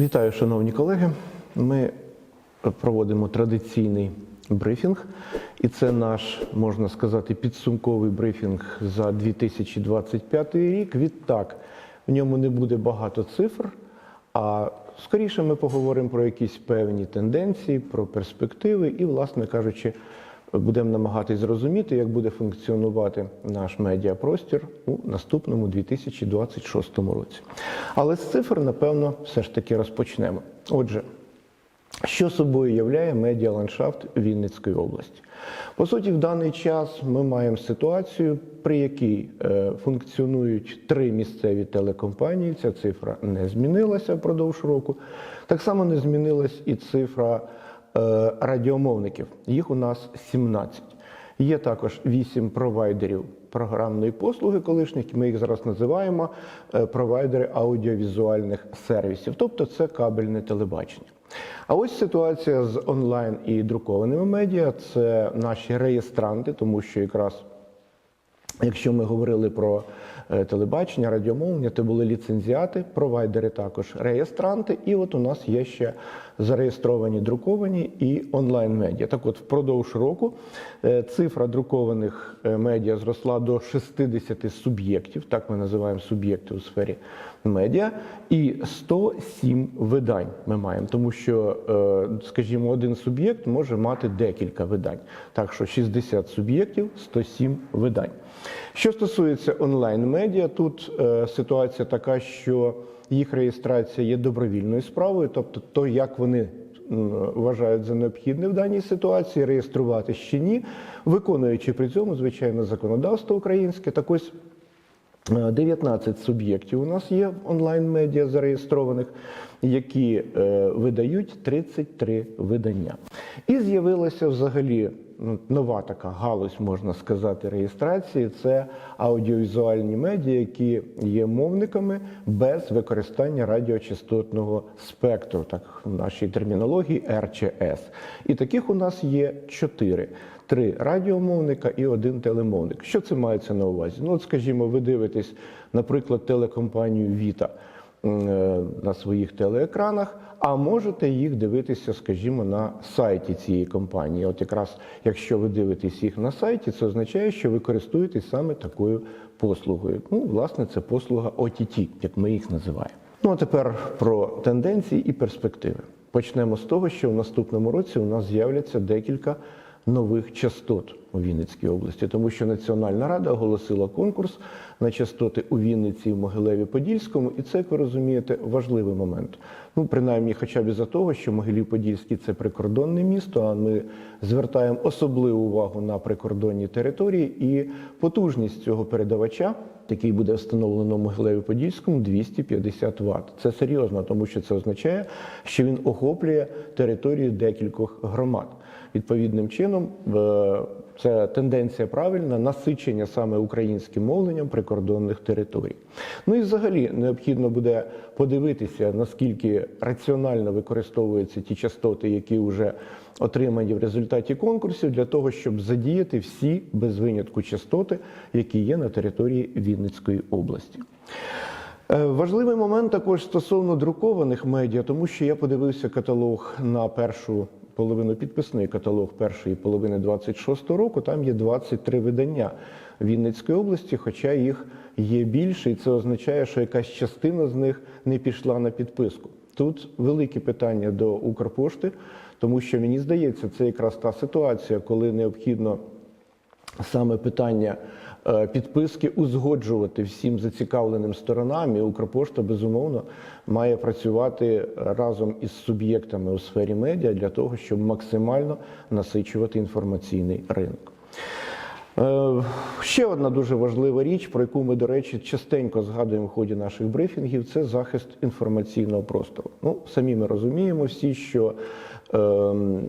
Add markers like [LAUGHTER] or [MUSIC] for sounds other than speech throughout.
Вітаю, шановні колеги. Ми проводимо традиційний брифінг, і це наш, можна сказати, підсумковий брифінг за 2025 рік. Відтак, в ньому не буде багато цифр, а скоріше ми поговоримо про якісь певні тенденції, про перспективи і, власне кажучи, будемо намагатись зрозуміти, як буде функціонувати наш медіапростір у наступному 2026 році. Але з цифр, напевно, все ж таки розпочнемо. Отже, що собою являє медіаландшафт Вінницької області? По суті, в даний час ми маємо ситуацію, при якій е, функціонують три місцеві телекомпанії. Ця цифра не змінилася впродовж року. Так само не змінилась і цифра радіомовників. Їх у нас 17. Є також 8 провайдерів програмної послуги колишніх, ми їх зараз називаємо е, провайдери аудіовізуальних сервісів, тобто це кабельне телебачення. А ось ситуація з онлайн і друкованими медіа це наші реєстранти, тому що якраз Якщо ми говорили про е, телебачення, радіомовлення, то були ліцензіати, провайдери також реєстранти, і от у нас є ще зареєстровані друковані і онлайн-медіа. Так от, впродовж року е, цифра друкованих е, медіа зросла до 60 суб'єктів, так ми називаємо суб'єкти у сфері медіа, і 107 видань ми маємо, тому що, е, скажімо, один суб'єкт може мати декілька видань. Так що 60 суб'єктів, 107 видань. Що стосується онлайн-медіа, тут е, ситуація така, що їх реєстрація є добровільною справою, тобто то, як вони вважають за необхідне в даній ситуації, реєструвати чи ні, виконуючи при цьому, звичайно, законодавство українське. Так ось 19 суб'єктів у нас є онлайн-медіа зареєстрованих, які е, видають 33 видання. І з'явилася взагалі ну, нова така галузь, можна сказати, реєстрації. Це аудіовізуальні медіа, які є мовниками без використання радіочастотного спектру, так в нашій термінології РЧС. І таких у нас є чотири. Три радіомовника і один телемовник. Що це мається на увазі? Ну, от, скажімо, ви дивитесь, наприклад, телекомпанію Віта е, на своїх телеекранах, а можете їх дивитися, скажімо, на сайті цієї компанії. От якраз якщо ви дивитесь їх на сайті, це означає, що ви користуєтесь саме такою послугою. Ну, власне, це послуга OTT, як ми їх називаємо. Ну а тепер про тенденції і перспективи. Почнемо з того, що в наступному році у нас з'являться декілька нових частот у Вінницькій області, тому що Національна рада оголосила конкурс на частоти у Вінниці в Могилеві Подільському, і це, як ви розумієте, важливий момент. Ну, принаймні, хоча б із-за того, що Могилів-Подільський це прикордонне місто, а ми звертаємо особливу увагу на прикордонні території і потужність цього передавача. Який буде встановлено в Могилеві Подільському 250 Вт. Це серйозно, тому що це означає, що він охоплює територію декількох громад. Відповідним чином, це тенденція правильна насичення саме українським мовленням прикордонних територій. Ну і взагалі необхідно буде подивитися, наскільки раціонально використовуються ті частоти, які вже отримані в результаті конкурсів, для того, щоб задіяти всі без винятку частоти, які є на території Вінницької області. Е, Важливий момент також стосовно друкованих медіа, тому що я подивився каталог на першу половину підписний каталог першої половини 26 року. Там є 23 видання Вінницької області, хоча їх є більше, і це означає, що якась частина з них не пішла на підписку. Тут великі питання до Укрпошти, тому що мені здається, це якраз та ситуація, коли необхідно саме питання підписки узгоджувати всім зацікавленим сторонам, і Укрпошта безумовно має працювати разом із суб'єктами у сфері медіа для того, щоб максимально насичувати інформаційний ринок. Е, Ще одна дуже важлива річ, про яку ми, до речі, частенько згадуємо в ході наших брифінгів, це захист інформаційного простору. Ну, самі ми розуміємо всі, що е,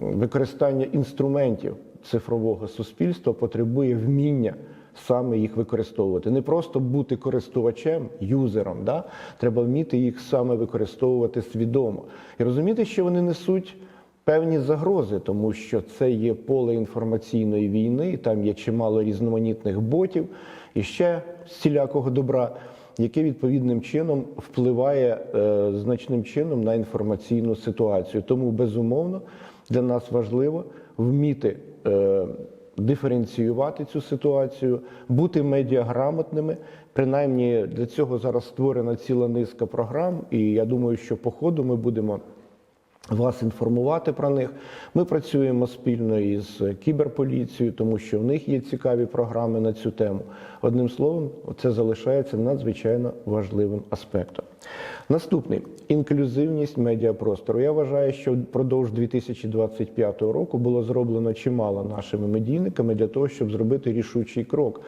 використання інструментів цифрового суспільства потребує вміння саме їх використовувати. Не просто бути користувачем, юзером, да? треба вміти їх саме використовувати свідомо. І розуміти, що вони несуть певні загрози, тому що це є поле інформаційної війни, там є чимало різноманітних ботів і ще всілякого добра. яке відповідним чином впливає е, значним чином на інформаційну ситуацію. Тому безумовно для нас важливо вміти. Е, Диференціювати цю ситуацію, бути медіаграмотними. Принаймні для цього зараз створена ціла низка програм, і я думаю, що по ходу ми будемо вас інформувати про них. Ми працюємо спільно із кіберполіцією, тому що в них є цікаві програми на цю тему. Одним словом, це залишається надзвичайно важливим аспектом. Наступний інклюзивність медіапростору. Я вважаю, що впродовж 2025 року було зроблено чимало нашими медійниками для того, щоб зробити рішучий крок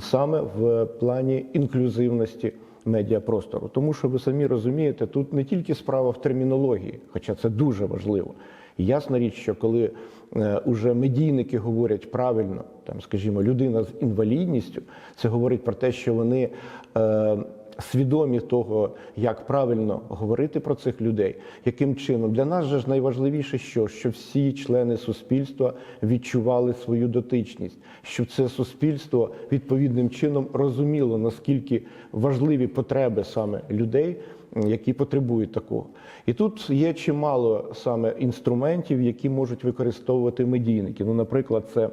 саме в плані інклюзивності медіапростору. Тому що ви самі розумієте, тут не тільки справа в термінології, хоча це дуже важливо. Ясна річ, що коли е, уже медійники говорять правильно, там, скажімо, людина з інвалідністю, це говорить про те, що вони е, свідомі того, як правильно говорити про цих людей, яким чином для нас же ж найважливіше, що, що всі члени суспільства відчували свою дотичність, щоб це суспільство відповідним чином розуміло, наскільки важливі потреби саме людей, які потребують такого. І тут є чимало саме інструментів, які можуть використовувати медійники. Ну, наприклад, це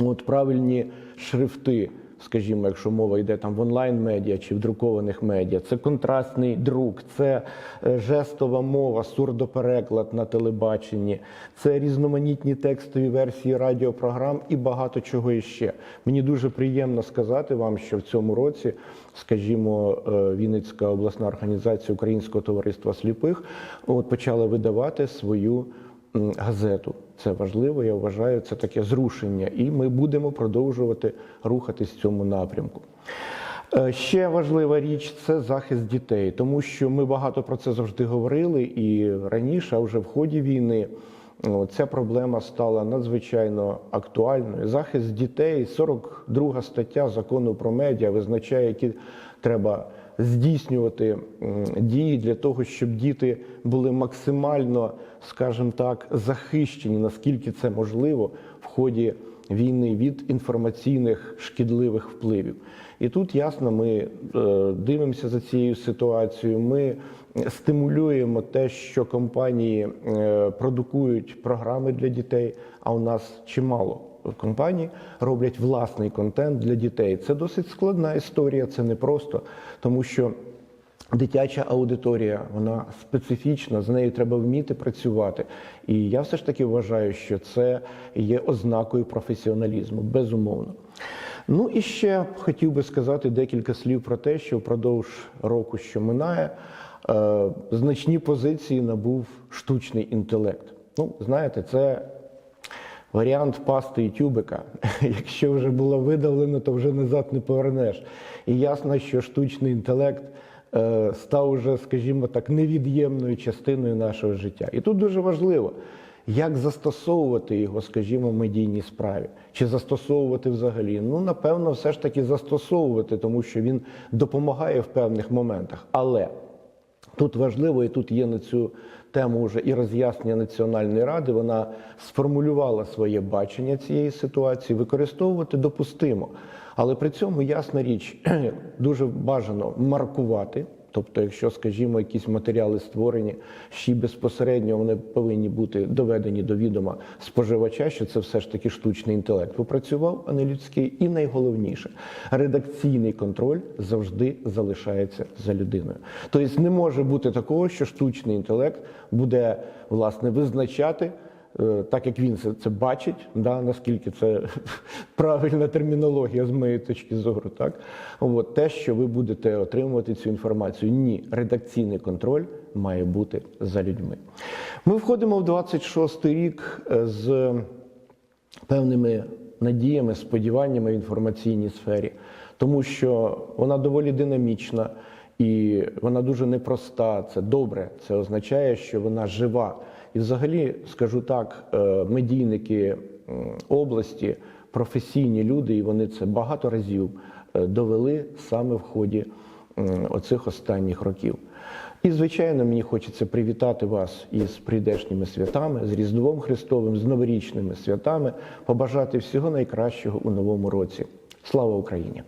от правильні шрифти. Скажімо, якщо мова йде там в онлайн-медіа чи в друкованих медіа, це контрастний друк, це е, жестова мова, сурдопереклад на телебаченні, це різноманітні текстові версії радіопрограм і багато чого іще. Мені дуже приємно сказати вам, що в цьому році, скажімо, е, Вінницька обласна організація Українського товариства сліпих от почала видавати свою газету. Це важливо, я вважаю, це таке зрушення, і ми будемо продовжувати рухатись в цьому напрямку. Е, Ще важлива річ це захист дітей, тому що ми багато про це завжди говорили і раніше, а вже в ході війни. Ця проблема стала надзвичайно актуальною. Захист дітей, 42 стаття закону про медіа визначає, які треба здійснювати дії для того, щоб діти були максимально, скажімо так, захищені, наскільки це можливо в ході війни від інформаційних шкідливих впливів. І тут ясно, ми е, дивимося за цією ситуацією. Ми стимулюємо те, що компанії е, продукують програми для дітей. А у нас чимало компаній роблять власний контент для дітей. Це досить складна історія, це не просто, тому що. Дитяча аудиторія, вона специфічна, з нею треба вміти працювати. І я все ж таки вважаю, що це є ознакою професіоналізму, безумовно. Ну і ще хотів би сказати декілька слів про те, що впродовж року, що минає, е, значні позиції набув штучний інтелект. Ну, знаєте, це варіант пасти і тюбика. [LAUGHS] Якщо вже було видавлено, то вже назад не повернеш. І ясно, що штучний інтелект став уже, скажімо так, невід'ємною частиною нашого життя. І тут дуже важливо, як застосовувати його, скажімо, в медійній справі, чи застосовувати взагалі. Ну, напевно, все ж таки застосовувати, тому що він допомагає в певних моментах. Але Тут важливо, і тут є на цю тему вже і роз'яснення Національної ради. Вона сформулювала своє бачення цієї ситуації, використовувати допустимо. Але при цьому ясна річ [CLEARS THROAT] дуже бажано маркувати. Тобто, якщо, скажімо, якісь матеріали створені, ще безпосередньо вони повинні бути доведені до відома споживача, що це все ж таки штучний інтелект попрацював, а не людський. І найголовніше, редакційний контроль завжди залишається за людиною. Тобто не може бути такого, що штучний інтелект буде власне визначати. Е, Так як він це, це бачить, да, наскільки це [LAUGHS] правильна термінологія з моєї точки зору, так от те, що ви будете отримувати цю інформацію. Ні, редакційний контроль має бути за людьми. Ми входимо в 26-й рік е, з певними надіями, сподіваннями в інформаційній сфері, тому що вона доволі динамічна і вона дуже непроста. Це добре. Це означає, що вона жива. І, взагалі, скажу так, е, медійники області, професійні люди, і вони це багато разів е, довели саме в ході оцих останніх років. І, звичайно, мені хочеться привітати вас із прийдешніми святами, з Різдвом Христовим, з новорічними святами, побажати всього найкращого у новому році. Слава Україні!